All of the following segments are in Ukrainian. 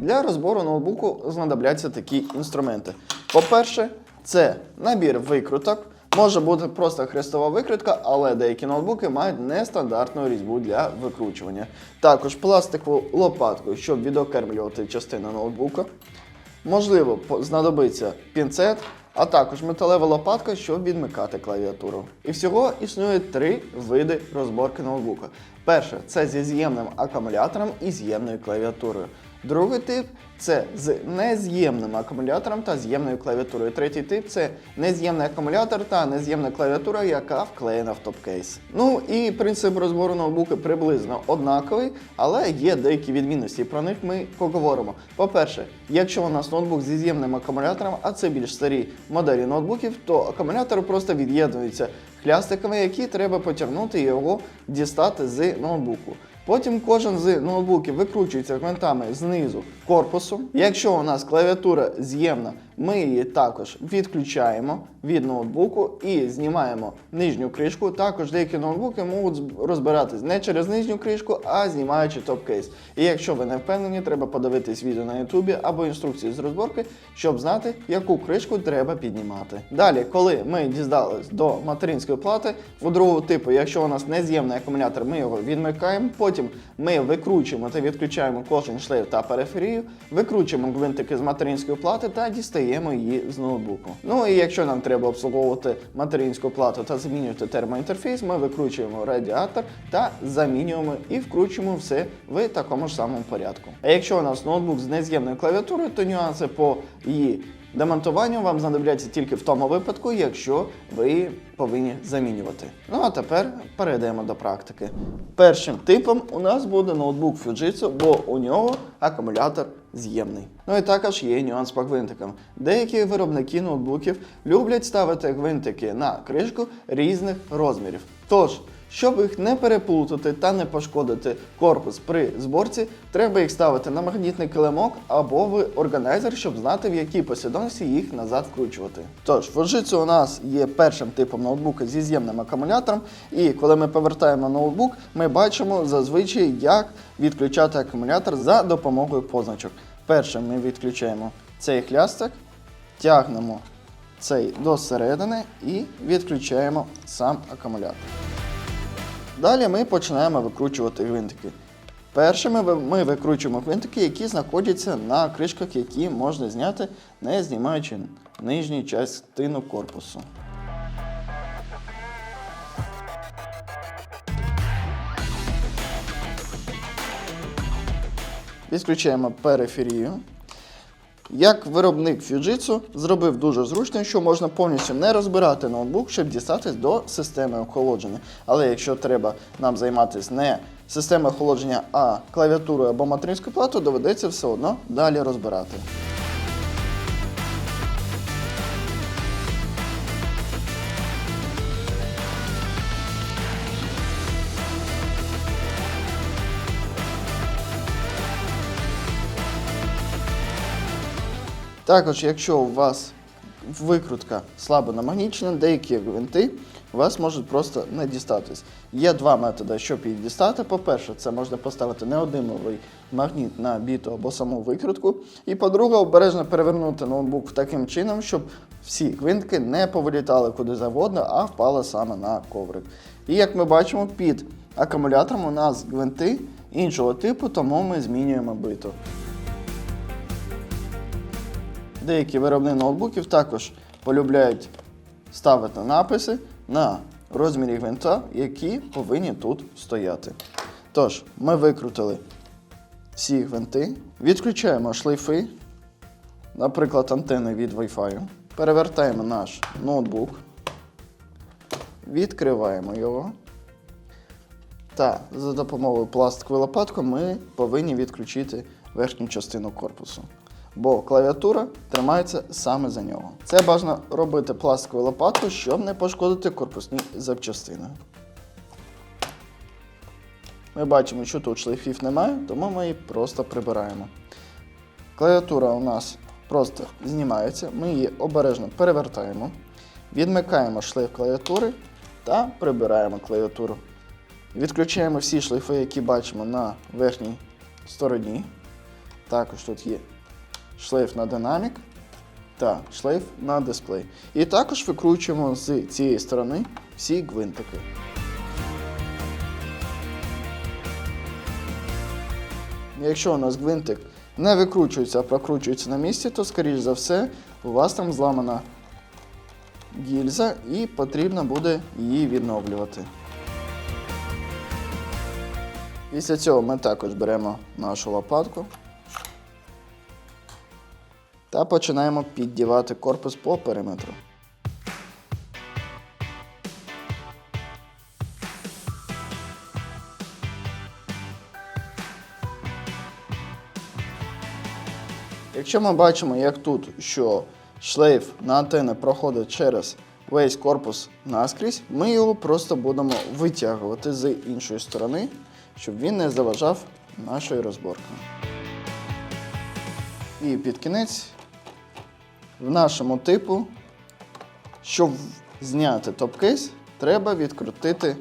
Для розбору ноутбуку знадобляться такі інструменти. По-перше, це набір викруток. Може бути просто хрестова викрутка, але деякі ноутбуки мають нестандартну різьбу для викручування. Також пластикову лопатку, щоб відокремлювати частину ноутбука. Можливо, знадобиться пінцет, а також металева лопатка, щоб відмикати клавіатуру. І всього існує три види розборки ноутбука. Перше це зі з'ємним акумулятором і з'ємною клавіатурою. Другий тип це з нез'ємним акумулятором та з'ємною клавіатурою. Третій тип це нез'ємний акумулятор та нез'ємна клавіатура, яка вклеєна в топкейс. Ну і принцип розбору ноутбука приблизно однаковий, але є деякі відмінності. Про них ми поговоримо. По-перше, якщо у нас ноутбук зі з'ємним акумулятором, а це більш старі моделі ноутбуків, то акумулятор просто від'єднується хлястиками, які треба потягнути і його дістати з ноутбуку. Потім кожен з ноутбуків викручується гвинтами знизу корпусу. Якщо у нас клавіатура з'ємна, ми її також відключаємо від ноутбуку і знімаємо нижню кришку. Також деякі ноутбуки можуть розбиратись не через нижню кришку, а знімаючи топ-кейс. І якщо ви не впевнені, треба подивитись відео на ютубі або інструкції з розборки, щоб знати, яку кришку треба піднімати. Далі, коли ми діздались до материнської плати, у другого типу, якщо у нас нез'ємний акумулятор, ми його відмикаємо. Потім ми викручуємо та відключаємо кожен шлейф та периферію, викручуємо гвинтики з материнської плати та дістаємо її з ноутбуку. Ну і якщо нам треба обслуговувати материнську плату та замінювати термоінтерфейс, ми викручуємо радіатор та замінюємо і вкручуємо все в такому ж самому порядку. А якщо у нас ноутбук з нез'ємною клавіатурою, то нюанси по її демонтуванню вам знадобляться тільки в тому випадку, якщо ви повинні замінювати. Ну а тепер перейдемо до практики. Першим типом у нас буде ноутбук Fujitsu, бо у нього акумулятор з'ємний. Ну і також є нюанс по гвинтикам. Деякі виробники ноутбуків люблять ставити гвинтики на кришку різних розмірів. Тож, щоб їх не переплутати та не пошкодити корпус при зборці, треба їх ставити на магнітний килимок або в органайзер, щоб знати, в якій послідовності їх назад вкручувати. Тож, Fujitsu у нас є першим типом ноутбука зі з'ємним акумулятором, і коли ми повертаємо ноутбук, ми бачимо зазвичай, як відключати акумулятор за допомогою позначок. Перше ми відключаємо цей хлястик, тягнемо цей до середини і відключаємо сам акумулятор. Далі ми починаємо викручувати гвинтики. Першими ми викручуємо гвинтики, які знаходяться на кришках, які можна зняти, не знімаючи нижню частину корпусу. Відключаємо периферію. Як виробник Fujitsu зробив дуже зручно, що можна повністю не розбирати ноутбук, щоб дістатись до системи охолодження. Але якщо треба нам займатися не системою охолодження, а клавіатурою або материнською платою, доведеться все одно далі розбирати. Також, якщо у вас викрутка слабо намагнічена, деякі гвинти у вас можуть просто не дістатись. Є два методи, щоб їх дістати. По-перше, це можна поставити неодимовий магніт на біту або саму викрутку. І по-друге, обережно перевернути ноутбук таким чином, щоб всі гвинтики не повилітали куди завгодно, а впали саме на коврик. І як ми бачимо, під акумулятором у нас гвинти іншого типу, тому ми змінюємо биту. Деякі виробники ноутбуків також полюбляють ставити написи на розмірі гвинта, які повинні тут стояти. Тож, ми викрутили всі гвинти, відключаємо шлейфи, наприклад, антени від Wi-Fi, перевертаємо наш ноутбук, відкриваємо його. Та за допомогою пластикової лопатки ми повинні відключити верхню частину корпусу. Бо клавіатура тримається саме за нього. Це бажано робити пластиковою лопаткою, щоб не пошкодити корпусні запчастини. Ми бачимо, що тут шлейфів немає, тому ми її просто прибираємо. Клавіатура у нас просто знімається, ми її обережно перевертаємо, відмикаємо шлейф клавіатури та прибираємо клавіатуру. Відключаємо всі шлейфи, які бачимо на верхній стороні. Також тут є шлейф на динамік та шлейф на дисплей. І також викручуємо з цієї сторони всі гвинтики. Якщо у нас гвинтик не викручується, а прокручується на місці, то, скоріш за все, у вас там зламана гільза і потрібно буде її відновлювати. Після цього ми також беремо нашу лопатку та починаємо піддівати корпус по периметру. Якщо ми бачимо, як тут, що шлейф на антени проходить через весь корпус наскрізь, ми його просто будемо витягувати з іншої сторони, щоб він не заважав нашої розборки. І під кінець, в нашому типу, щоб зняти топ-кейс, треба відкрутити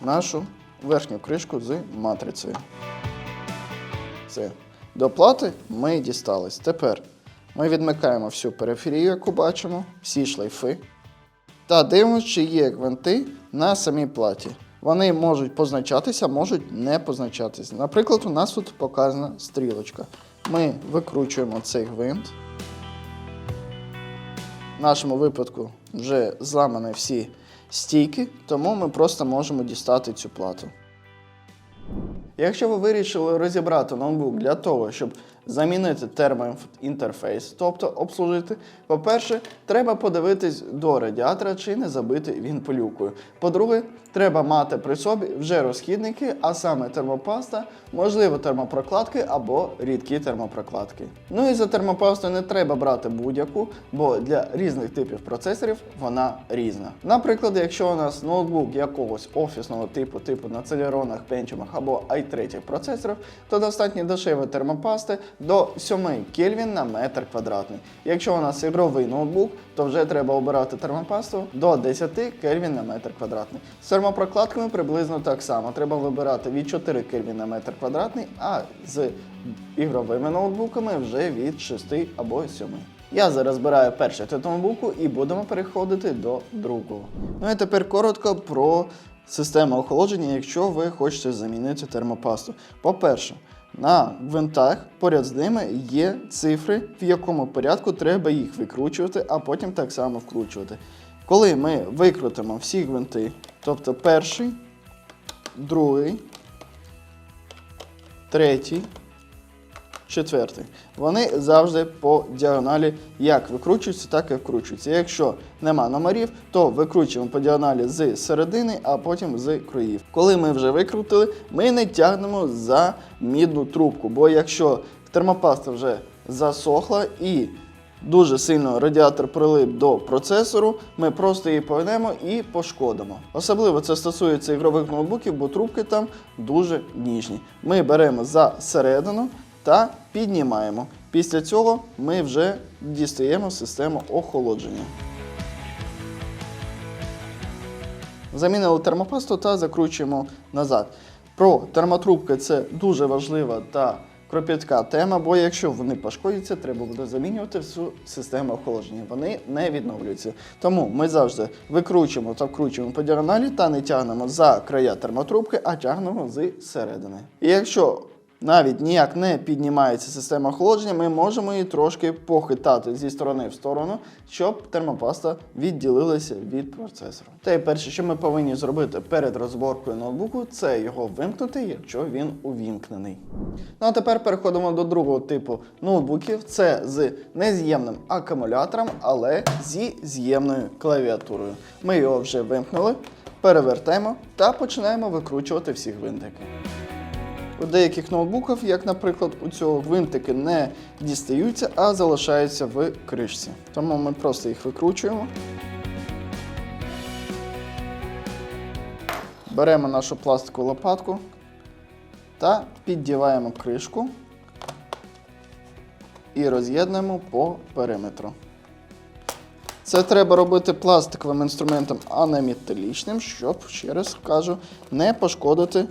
нашу верхню кришку з матрицею. Все. До плати ми дістались. Тепер ми відмикаємо всю периферію, яку бачимо, всі шлейфи. Та дивимося, чи є гвинти на самій платі. Вони можуть позначатися, можуть не позначатися. Наприклад, у нас тут показана стрілочка. Ми викручуємо цей гвинт. В нашому випадку вже зламані всі стійки, тому ми просто можемо дістати цю плату. Якщо ви вирішили розібрати ноутбук для того, щоб замінити термоінтерфейс, тобто обслужити, по-перше, треба подивитись до радіатора, чи не забитий він пилюкою. По-друге, треба мати при собі вже розхідники, а саме термопаста, можливо, термопрокладки або рідкі термопрокладки. Ну і за термопасту не треба брати будь-яку, бо для різних типів процесорів вона різна. Наприклад, якщо у нас ноутбук якогось офісного типу, типу на Celeron, Pentium або i3 процесорів, то достатньо дешевої термопасти до 7 Кельвін на метр квадратний. Якщо у нас ігровий ноутбук, то вже треба обирати термопасту до 10 Кельвін на метр квадратний. З термопрокладками приблизно так само. Треба вибирати від 4 Кельвін на метр квадратний, а з ігровими ноутбуками вже від 6 або 7. Я зараз збираю перший тип і будемо переходити до другого. Ну і тепер коротко про систему охолодження, якщо ви хочете замінити термопасту. По-перше, на гвинтах поряд з ними є цифри, в якому порядку треба їх викручувати, а потім так само вкручувати. Коли ми викрутимо всі гвинти, тобто перший, другий, третій, четвертий, вони завжди по діагоналі як викручуються, так і вкручуються. Якщо нема номерів, то викручуємо по діагоналі з середини, а потім з країв. Коли ми вже викрутили, ми не тягнемо за мідну трубку, бо якщо термопаста вже засохла і дуже сильно радіатор прилип до процесору, ми просто її повернемо і пошкодимо. Особливо це стосується ігрових ноутбуків, бо трубки там дуже ніжні. Ми беремо за середину та піднімаємо. Після цього ми вже дістаємо систему охолодження. Замінили термопасту та закручуємо назад. Про термотрубки це дуже важлива та кропітка тема, бо якщо вони пошкодяться, треба буде замінювати всю систему охолодження. Вони не відновлюються. Тому ми завжди викручуємо та вкручуємо по діагоналі та не тягнемо за края термотрубки, а тягнемо з середини. І якщо навіть ніяк не піднімається система охолодження, ми можемо її трошки похитати зі сторони в сторону, щоб термопаста відділилася від процесора. Та перше, що ми повинні зробити перед розборкою ноутбуку, це його вимкнути, якщо він увімкнений. Ну а тепер переходимо до другого типу ноутбуків. Це з нез'ємним акумулятором, але зі з'ємною клавіатурою. Ми його вже вимкнули, перевертаємо та починаємо викручувати всі гвинтики. У деяких ноутбуках, як, наприклад, у цього гвинтики не дістаються, а залишаються в кришці. Тому ми просто їх викручуємо. Беремо нашу пластикову лопатку та піддіваємо кришку і роз'єднуємо по периметру. Це треба робити пластиковим інструментом, а не металічним, щоб, ще раз кажу, не пошкодити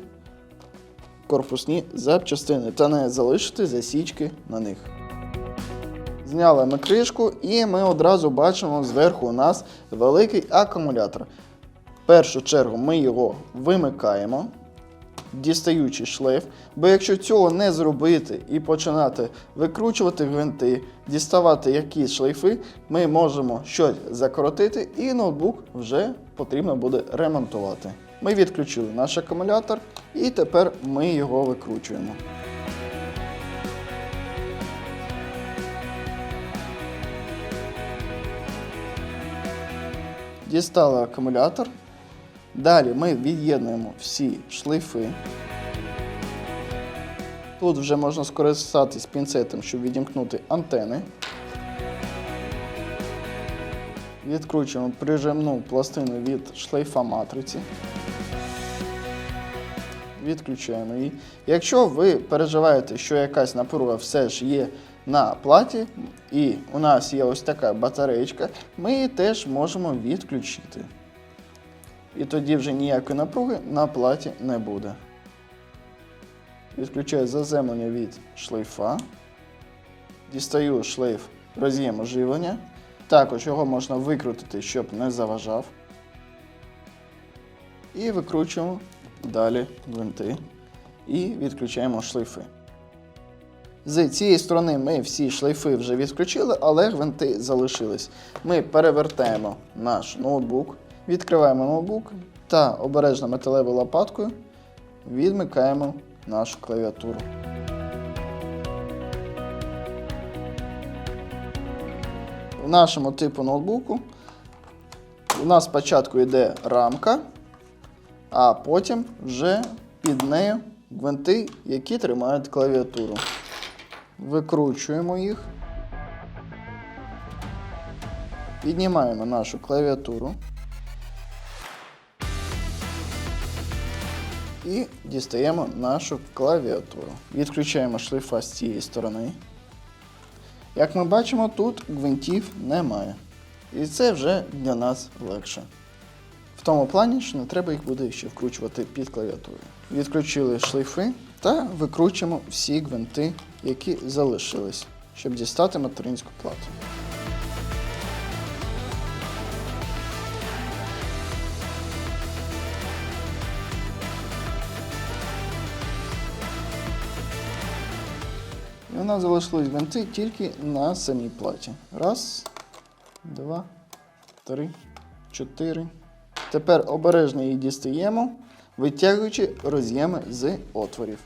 корпусні запчастини та не залишити засічки на них. Зняли ми кришку і ми одразу бачимо зверху у нас великий акумулятор. В першу чергу ми його вимикаємо, дістаючи шлейф, бо якщо цього не зробити і починати викручувати гвинти, діставати якісь шлейфи, ми можемо щось закоротити і ноутбук вже потрібно буде ремонтувати. Ми відключили наш акумулятор і тепер ми його викручуємо. Дістали акумулятор. Далі ми від'єднуємо всі шлейфи. Тут вже можна скористатись пінцетом, щоб відімкнути антени. Відкручуємо прижимну пластину від шлейфа матриці. Відключаємо її. Якщо ви переживаєте, що якась напруга все ж є на платі, і у нас є ось така батареєчка, ми її теж можемо відключити. І тоді вже ніякої напруги на платі не буде. Відключаю заземлення від шлейфа. Дістаю шлейф роз'єму живлення. Також його можна викрутити, щоб не заважав. І викручуємо далі гвинти. І відключаємо шлейфи. З цієї сторони ми всі шлейфи вже відключили, але гвинти залишились. Ми перевертаємо наш ноутбук, відкриваємо ноутбук та обережно металевою лопаткою відмикаємо нашу клавіатуру. В нашому типу ноутбуку у нас спочатку йде рамка, а потім вже під нею гвинти, які тримають клавіатуру. Викручуємо їх. Піднімаємо нашу клавіатуру. І дістаємо нашу клавіатуру. Відключаємо шлейфа з цієї сторони. Як ми бачимо, тут гвинтів немає. І це вже для нас легше. Тому плані, що не треба їх буде ще вкручувати під клавіатуру. Відключили шлейфи та викручуємо всі гвинти, які залишились, щоб дістати материнську плату. І у нас залишились гвинти тільки на самій платі. Раз, два, три, чотири. Тепер обережно її дістаємо, витягуючи роз'єми з отворів.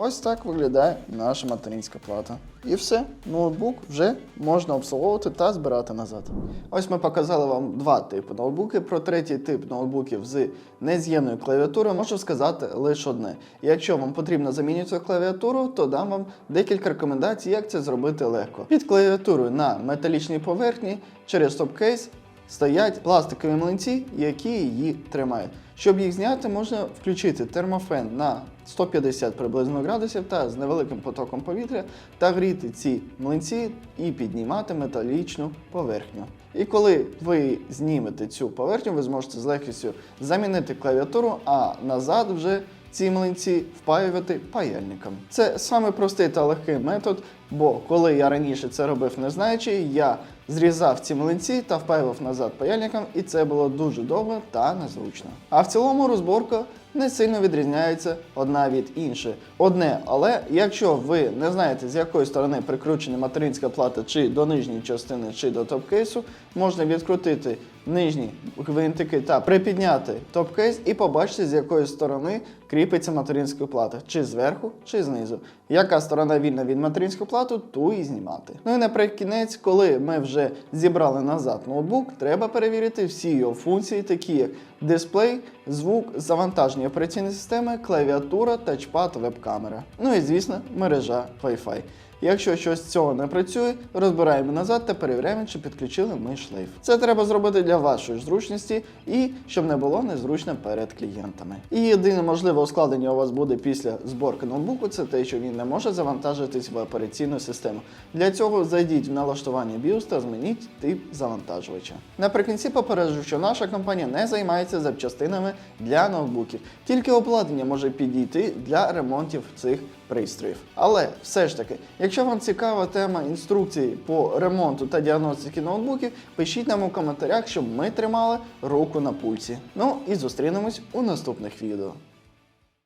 Ось так виглядає наша материнська плата. І все, ноутбук вже можна обслуговувати та збирати назад. Ось ми показали вам два типи ноутбуків. Про третій тип ноутбуків з нез'ємною клавіатурою можу сказати лише одне. Якщо вам потрібно замінити клавіатуру, то дам вам декілька рекомендацій, як це зробити легко. Під клавіатурою на металічній поверхні через топ-кейс стоять пластикові млинці, які її тримають. Щоб їх зняти, можна включити термофен на 150 приблизно градусів та з невеликим потоком повітря та гріти ці млинці і піднімати металічну поверхню. І коли ви знімете цю поверхню, ви зможете з легкістю замінити клавіатуру, а назад вже ці млинці впаювати паяльником. Це саме простий та легкий метод, бо коли я раніше це робив не знаючи, я зрізав ці млинці та впаював назад паяльником, і це було дуже довго та незручно. А в цілому розборка не сильно відрізняється одна від іншої. Одне, але якщо ви не знаєте, з якої сторони прикручена материнська плата чи до нижньої частини, чи до топ-кейсу, можна відкрутити нижні гвинтики та припідняти топ-кейс і побачити, з якої сторони кріпиться материнська плата, чи зверху, чи знизу. Яка сторона вільна від материнської плати, ту і знімати. Ну і наприкінець, коли ми вже зібрали назад ноутбук, треба перевірити всі його функції, такі як дисплей, звук, завантаження операційної системи, клавіатура, тачпад, веб-камера. Ну і звісно, мережа Wi-Fi. Якщо щось з цього не працює, розбираємо назад та перевіряємо, чи підключили ми шлейф. Це треба зробити для вашої зручності і щоб не було незручно перед клієнтами. І єдине можливе ускладнення у вас буде після зборки ноутбуку, це те, що він не може завантажитись в операційну систему. Для цього зайдіть в налаштування BIOS та змініть тип завантажувача. Наприкінці попереджу, що наша компанія не займається запчастинами для ноутбуків, тільки обладнання може підійти для ремонтів цих пристроїв. Але все ж таки, якщо вам цікава тема інструкції по ремонту та діагностики ноутбуків, пишіть нам у коментарях, щоб ми тримали руку на пульсі. Ну і зустрінемось у наступних відео.